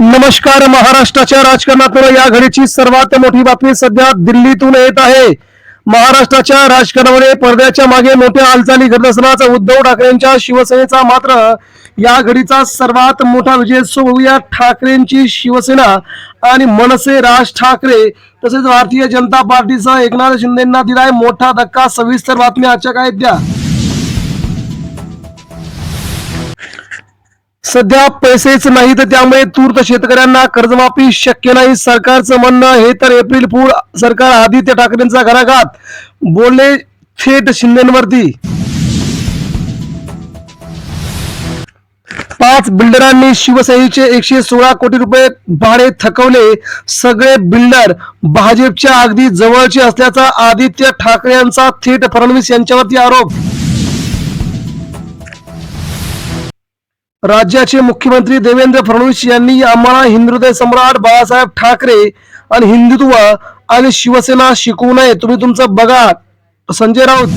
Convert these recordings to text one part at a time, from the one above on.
नमस्कार महाराष्ट्राच्या राजकारणातून या घडीची सर्वात मोठी बातमी सध्या दिल्लीतून येत आहे. महाराष्ट्राच्या राजकारणामध्ये पडद्याच्या मागे मोठ्या हालचाली घडत असतानाच उद्धव ठाकरेंच्या शिवसेनेचा मात्र या घडीचा सर्वात मोठा विजय सो ठाकरेंची शिवसेना आणि मनसे राज ठाकरे तसेच भारतीय जनता पार्टीचा एकनाथ शिंदेना दिलाय मोठा धक्का. सविस्तर बातम्या आजच्या काय द्या. सध्या पैसेच नाही तर त्यामुळे तूर्त शेतकऱ्यांना कर्जमाफी शक्य नाही. सरकारचं म्हणणं हे तर एप्रिल फूल सरकार आदित्य ठाकरेंचा घराघात. बोलले थेट शिंदेवरती. पाच बिल्डरांनी शिवसेनेचे एकशे सोळा कोटी रुपये भाडे थकवले. सगळे बिल्डर भाजपच्या अगदी जवळचे असल्याचा आदित्य ठाकरे यांचा थेट फडणवीस यांच्यावरती आरोप. राज्याचे मुख्यमंत्री देवेंद्र फडणवीस यांनी आम्हाला हिंदुदय सम्राट बाळासाहेब ठाकरे आणि हिंदुत्व आणि शिवसेना शिकवू नये. तुम्ही तुमचं बघा. संजय राऊत.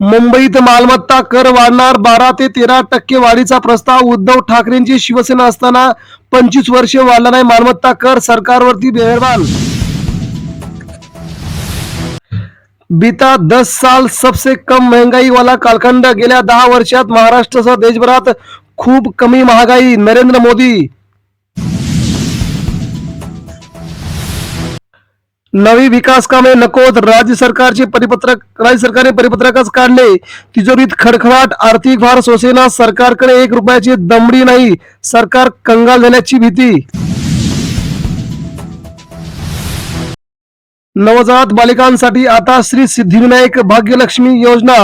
मुंबईत मालमत्ता कर वाढणार बारा ते तेरा टक्के वाढीचा प्रस्ताव. उद्धव ठाकरेंची शिवसेना असताना पंचवीस वर्षे वाढला नाही मालमत्ता कर सरकारवरती बेहरबान. बीता दस साल सबसे कम महँगाई वाला कालखंड गेल्या दहा वर्षात महाराष्ट्रासह देशभरात खूप कमी महागाई. नरेंद्र मोदी. नवी विकास कामे नकोत राज्य सरकारचे परिपत्रक राज्य सरकारने परिपत्रकच काढले. तिजोरीत खडखडाट आर्थिक भार सोसेना सरकारकडे एक रुपयाची दमडी नाही. सरकार कंगाल झाल्याची भीती. नवजात बालिकांसाठी आता श्री सिद्धिविनायक भाग्यलक्ष्मी योजना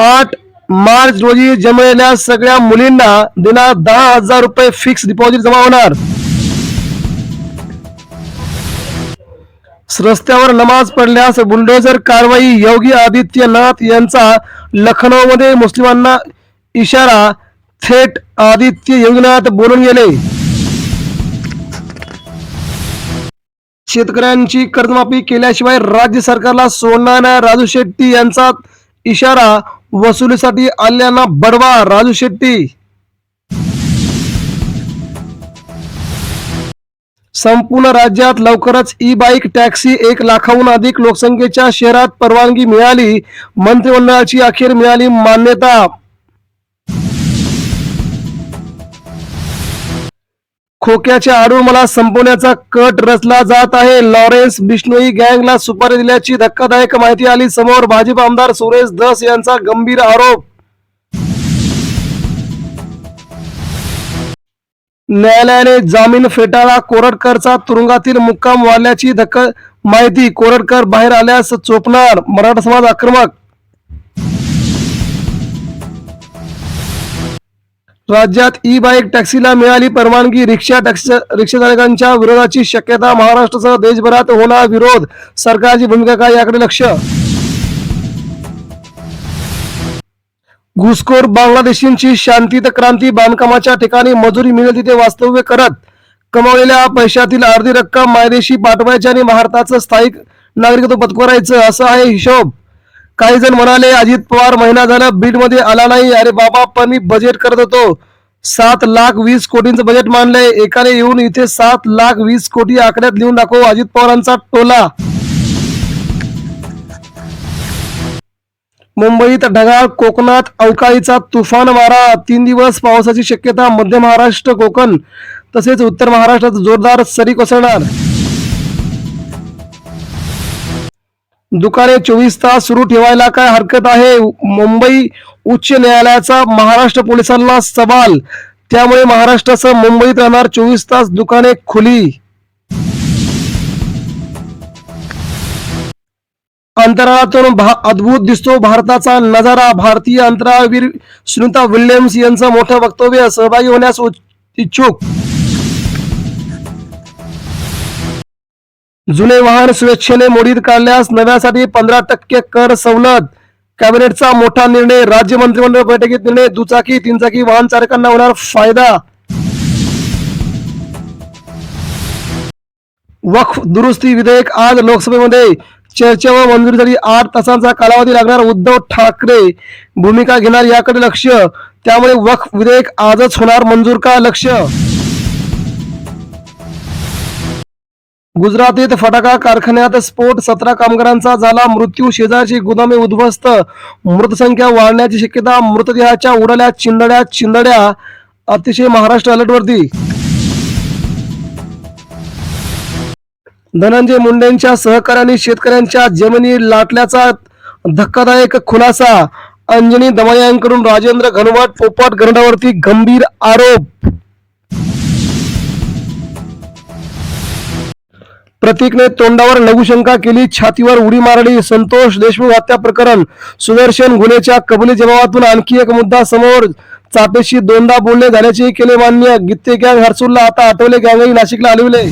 आठ मार्च रोजी जमलेल्या सगळ्या मुलींना दिना दहा हजार रुपये फिक्स डिपॉझिट जमा होणार. रस्त्यावर नमाज पडल्यास बुलडोझर कारवाई योगी आदित्यनाथ यांचा लखनौमध्ये मुस्लिमांना इशारा थेट आदित्य योगीनाथ बोलून गेले. शेतकऱ्यांची कर्जमाफी केल्याशिवाय राज्य सरकारला सोडणाऱ्या राजू शेट्टी यांचा इशारा वसुलीसाठी आल्याना बडवा राजू शेट्टी. संपूर्ण राज्यात लवकरच ई बाईक टॅक्सी एक लाखाहून अधिक लोकसंख्येच्या शहरात परवानगी मिळाली. मंत्रिमंडळाची अखेर मिळाली मान्यता. खोक्याच्या आडू मला संपवण्याचा कट रचला जात आहे. लॉरेन्स बिष्णोई गँगला सुपारी दिल्याची धक्कादायक माहिती आली. समोर भाजप आमदार सुरेश धस यांचा गंभीर आरोप. न्यायालयाने जामीन फेटाळा कोरटकरचा तुरुंगातील मुक्काम वाढल्याची धक्क माहिती कोरटकर बाहेर आल्यास चोपणार. मराठा समाज आक्रमक राज्यात ई बाईक टॅक्सीला मिळाली परवानगी. रिक्षा टॅक्सी रिक्षा चालकांच्या विरोधाची शक्यता महाराष्ट्रासह देशभरात होणार विरोध. सरकारची भूमिका काय याकडे लक्ष? घुसखोर बांगलादेशींची शांतीत क्रांती बांधकामाच्या ठिकाणी मजुरी मिळेल तिथे वास्तव्य करत. कमावलेल्या पैशातील अर्धी रक्कम मायदेशी पाठवायची आणि भारताचं स्थायिक नागरिकत्व पत्करायचं असं आहे हिशोब. काही जण म्हणाले अजित पवार महिना झाला बीडमध्ये आला नाही. अरे बाबा पण मी बजेट करत होतो. सात लाख वीस कोटींचं बजेट मानलंय एकाने येऊन इथे सात लाख वीस कोटी आकड्यात लिहून दाखव अजित पवारांचा टोला. मुंबईत ढगाळ कोकणात अवकाळीचा तुफान वारा. तीन दिवस पावसाची शक्यता मध्य महाराष्ट्र कोकण. तसेच उत्तर महाराष्ट्रात जोरदार सरी कोसळणार. दुकाने चोवीस तास सुरू ठेवायला काय हरकत आहे? मुंबई उच्च न्यायालयाचा महाराष्ट्र पोलिसांना सवाल. त्यामुळे महाराष्ट्रासह मुंबईत राहणार चोवीस तास दुकाने खुली. अंतराळातून अद्भुत दिसतो भारताचा नजारा. भारतीय अंतराळवीर सुनीता विल्यम्स यांचं मोठं वक्तव्य सहभागी होण्यास उच- इच्छुक. जुने वाहन स्वेच्छेने मोडीत काढल्यास नव्यासाठी पंधरा टक्के कर सवलत. कॅबिनेटचा मोठा निर्णय राज्य मंत्रिमंडळ बैठकीत निर्णय दुचाकी तीनचाकी वाहन चालकांना होणार फायदा. वक्फ दुरुस्ती विधेयक आज लोकसभेमध्ये चर्चा व मंजुरीसाठी आठ तासांचा कालावधी लागणार उद्धव ठाकरे. भूमिका घेणार याकडे लक्ष. त्यामुळे वक्फ विधेयक आजच होणार. मंजूर का लक्ष? गुजरातीत फटाका कारखान्यात स्फोट सतरा कामगारांचा झाला मृत्यू शेजारची गुदामे उद्ध्वस्त. मृतसंख्या वाढण्याची शक्यता मृतदेहाच्या उडाल्या चिंदड्या चिंदड्या अतिशय महाराष्ट्र अलर्टवरती. धनंजय मुंडेंच्या सहकार्याने शेतकऱ्यांच्या जमिनी लाटल्याचा धक्कादायक खुलासा. अंजनी दमायांकडून राजेंद्र घनवट पोपट गरडावरती गंभीर आरोप. प्रतीकने तोंडावर लघुशंका केली छातीवर उडी मारली. संतोष देशमुख हत्या प्रकरण. सुदर्शन गुन्हेच्या कबुली जमावातून आणखी एक मुद्दा समोर. चापेशी दोनदा बोलणे झाल्याचेही केले मान्य. गित्ते गँग हर्सुलला आता आठवले गँगही नाशिकला हलविले.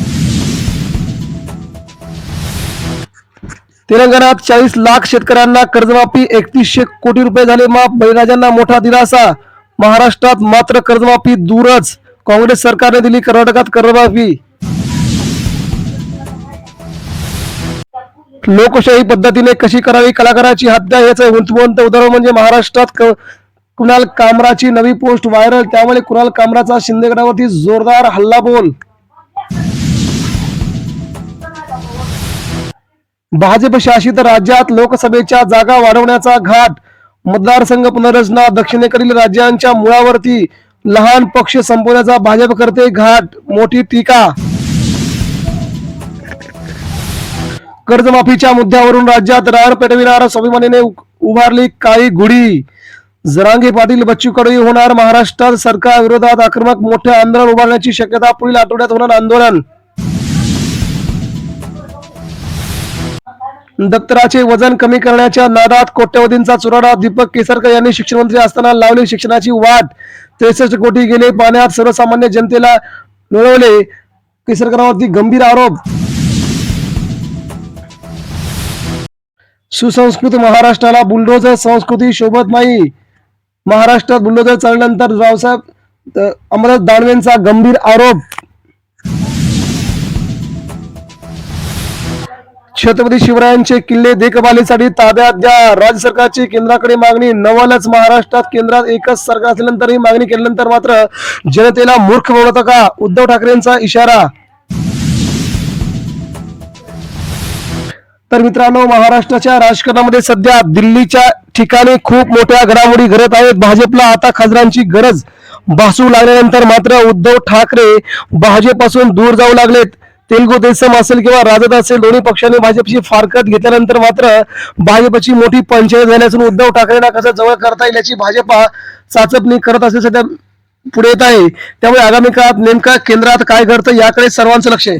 तेलंगणात चाळीस लाख शेतकऱ्यांना कर्जमाफी एकतीसशे कोटी रुपये झाले माफ. बळीराजांना मोठा दिलासा. महाराष्ट्रात मात्र कर्जमाफी दूरच. काँग्रेस सरकारने दिली कर्नाटकात कर्जमाफी. लोकशाही पद्धतीने कशी करावी? कलाकाराची हत्या याचं गुंतवंत उदाहरण म्हणजे महाराष्ट्रात क- कुणाल कामराची नवी पोस्ट व्हायरल त्यामुळे कुणाल कामराचा शिंदेगडावरती जोरदार हल्ला बोल भाजप शासित राज्यात लोकसभेच्या जागा वाढवण्याचा घाट मतदारसंघ पुनर्रचना दक्षिणेकडील राज्यांच्या मुळावरती लहान पक्ष संपवण्याचा भाजप करते घाट मोठी टीका. कर्जमाफीच्या मुद्द्यावरून राज्यात रार पेटविणार स्वाभिमानीने उभारली काळी गुढी. जरांगे पाटील बच्चू कडू होणार महाराष्ट्रात सरकार विरोधात आक्रमक मोठे आंदोलन उभारण्याची शक्यता पुढील आठवड्यात होणार आंदोलन. दप्तराचे वजन कमी करण्याच्या नादात कोट्यवधींचा चुराडा. दीपक केसरकर यांनी शिक्षणमंत्री असताना लावली शिक्षणाची वाट. त्रेसष्ट कोटी गेले पाण्यात सर्वसामान्य जनतेला मिळवले. केसरकरांवरती गंभीर आरोप सुसंस्कृत महाराष्ट्राला बुलडोजर संस्कृती शोभत नाही महाराष्ट्रात बुलडोजर चढल्यानंतर रावसाहेब अमरनाथ दानवेंचा गंभीर आरोप. छत्रपती शिवरायांचे किल्ले देखभालीसाठी ताब्यात द्या राज्य सरकारची केंद्राकडे मागणी नवलच महाराष्ट्रात केंद्रात एकच सरकार असल्यानंतर ही मागणी केल्यानंतर मात्र जनतेला मूर्ख बनवतं का उद्धव ठाकरेंचा इशारा तर मित्रांनो महाराष्ट्राच्या राजकारणामध्ये सध्या दिल्लीच्या ठिकाणी खूप मोठ्या घडामोडी घडत आहेत. भाजपला आता खासदारांची गरज भासू लागल्यानंतर मात्र उद्धव ठाकरे भाजपपासून दूर जाऊ लागलेत. तेलगू देसम असेल किंवा राजद असेल दोन्ही पक्षांनी भाजपची फारकत घेतल्यानंतर मात्र भाजपची मोठी पंचायत झाली असून उद्धव ठाकरेंना कसं जवळ करता येईल याची भाजपा चाचपणी करत असेल सध्या पुढे येत आहे. त्यामुळे आगामी काळात नेमका केंद्रात काय घडतं याकडे सर्वांचं लक्ष आहे.